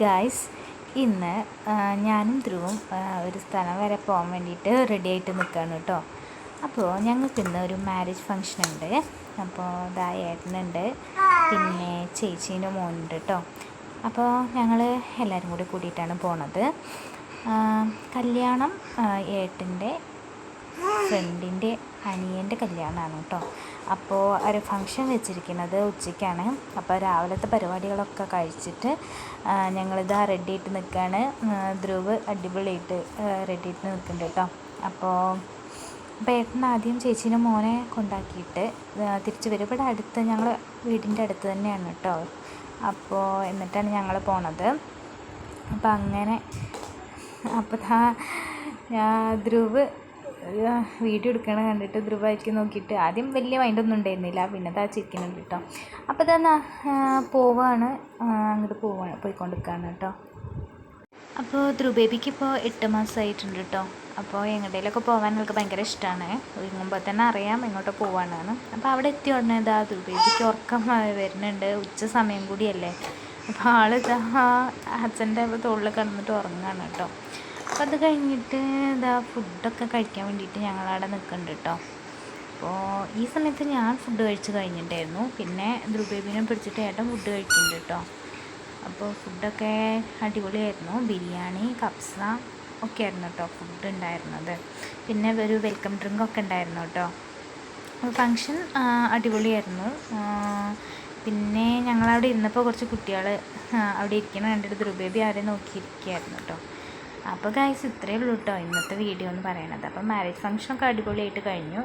Guys ഇന്ന് ഞാനും ധ്രുവും ഒരു സ്ഥലം വരെ പോകാൻ വേണ്ടിയിട്ട് റെഡി ആയിട്ട് നിൽക്കുകയാണ് കേട്ടോ. അപ്പോൾ ഞങ്ങൾക്ക് ഇന്ന് ഒരു മാരേജ് ഫങ്ഷൻ ഉണ്ട്. അപ്പോൾ ഇതാ ഏട്ടനുണ്ട് പിന്നെ ചേച്ചീന്റെ മോനുണ്ട് കേട്ടോ. അപ്പോൾ ഞങ്ങൾ എല്ലാവരും കൂടി കൂടിയിട്ടാണ് പോണത്. കല്യാണം ഏട്ടന്റെ ഫ്രണ്ടിന്റെ അനിയന്റെ കല്യാണമാണ് കേട്ടോ. അപ്പോൾ ഒരു ഫംഗ്ഷൻ വെച്ചിരിക്കുന്നത് ഉച്ചയ്ക്കാണ്. അപ്പോൾ രാവിലത്തെ പരിപാടികളൊക്കെ കഴിച്ചിട്ട് ഞങ്ങളിതാ റെഡി ആയിട്ട് നിൽക്കുകയാണ് ധ്രുവ് അടിപൊളിയായിട്ട് റെഡി ആയിട്ട് നിൽക്കുന്നുണ്ട് കേട്ടോ. അപ്പോൾ ഏട്ടൻ ആദ്യം ചേച്ചീനെ മോനെ കൊണ്ടാക്കിയിട്ട് തിരിച്ചു വരും. ഇവിടെ അടുത്ത് ഞങ്ങൾ വീടിന്റെ അടുത്ത് തന്നെയാണ് കേട്ടോ. അപ്പോൾ എന്നിട്ടാണ് ഞങ്ങൾ പോണത്. അപ്പം അങ്ങനെ അപ്പോൾ ധ്രുവ് വീഡിയോ എടുക്കണ കണ്ടിട്ട് ധ്രുവായിരിക്കും നോക്കിയിട്ട് ആദ്യം വലിയ മൈൻഡൊന്നും ഉണ്ടായിരുന്നില്ല പിന്നെ താ ചിരിക്കുന്നുണ്ട് കേട്ടോ. അപ്പോൾ തന്നെ പോവാണ്. അങ്ങോട്ട് പോവാണ് പോയിക്കൊണ്ടിരിക്കുകയാണ് കേട്ടോ. അപ്പോൾ ധ്രുബേബിക്ക് ഇപ്പോൾ എട്ട് മാസമായിട്ടുണ്ട് കേട്ടോ. അപ്പോൾ എങ്ങോട്ടേലൊക്കെ പോകാൻ എനിക്ക് ഭയങ്കര ഇഷ്ടമാണ് ഒരുങ്ങുമ്പോൾ തന്നെ അറിയാം എങ്ങോട്ട് പോകാനാണ് അപ്പോൾ അവിടെ എത്തിയ ഉടനെ ഇതാ ധ്രുബേബിക്ക് ഉറക്കം വരുന്നുണ്ട്. ഉച്ച സമയം കൂടിയല്ലേ. അപ്പോൾ ആൾ ഇതാ അച്ഛന്റെ തോളിൽ കിടന്നിട്ട് ഉറങ്ങുകയാണ് കേട്ടോ. അപ്പോൾ അത് കഴിഞ്ഞിട്ട് ഇതാ ഫുഡൊക്കെ കഴിക്കാൻ വേണ്ടിയിട്ട് ഞങ്ങളവിടെ നിൽക്കുന്നുണ്ട് കേട്ടോ അപ്പോൾ ഈ സമയത്ത് ഞാൻ ഫുഡ് കഴിച്ച് കഴിഞ്ഞിട്ടായിരുന്നു. പിന്നെ ദ്രുബേബിനെ പിടിച്ചിട്ട് ഏട്ടൻ ഫുഡ് കഴിക്കുന്നുണ്ട് കേട്ടോ അപ്പോൾ ഫുഡൊക്കെ അടിപൊളിയായിരുന്നു. ബിരിയാണി കപ്സ ഒക്കെ ആയിരുന്നു കേട്ടോ ഫുഡ് ഉണ്ടായിരുന്നത്. പിന്നെ ഒരു വെൽക്കം ഡ്രിങ്ക് ഒക്കെ ഉണ്ടായിരുന്നു കേട്ടോ ഫങ്ഷൻ അടിപൊളിയായിരുന്നു. പിന്നെ ഞങ്ങളവിടെ ഇരുന്നപ്പോൾ കുറച്ച് കുട്ടികൾ അവിടെ ഇരിക്കണം കണ്ടിട്ട് ദ്രുബേബി ആരെ നോക്കിയിരിക്കുകയായിരുന്നു കേട്ടോ അപ്പോൾ ഗൈസ് ഇത്രയേ ഉള്ളൂ കേട്ടോ ഇന്നത്തെ വീഡിയോ എന്ന് പറയണത്. അപ്പോൾ മാരേജ് ഫംഗ്ഷനൊക്കെ അടിപൊളിയായിട്ട് കഴിഞ്ഞു.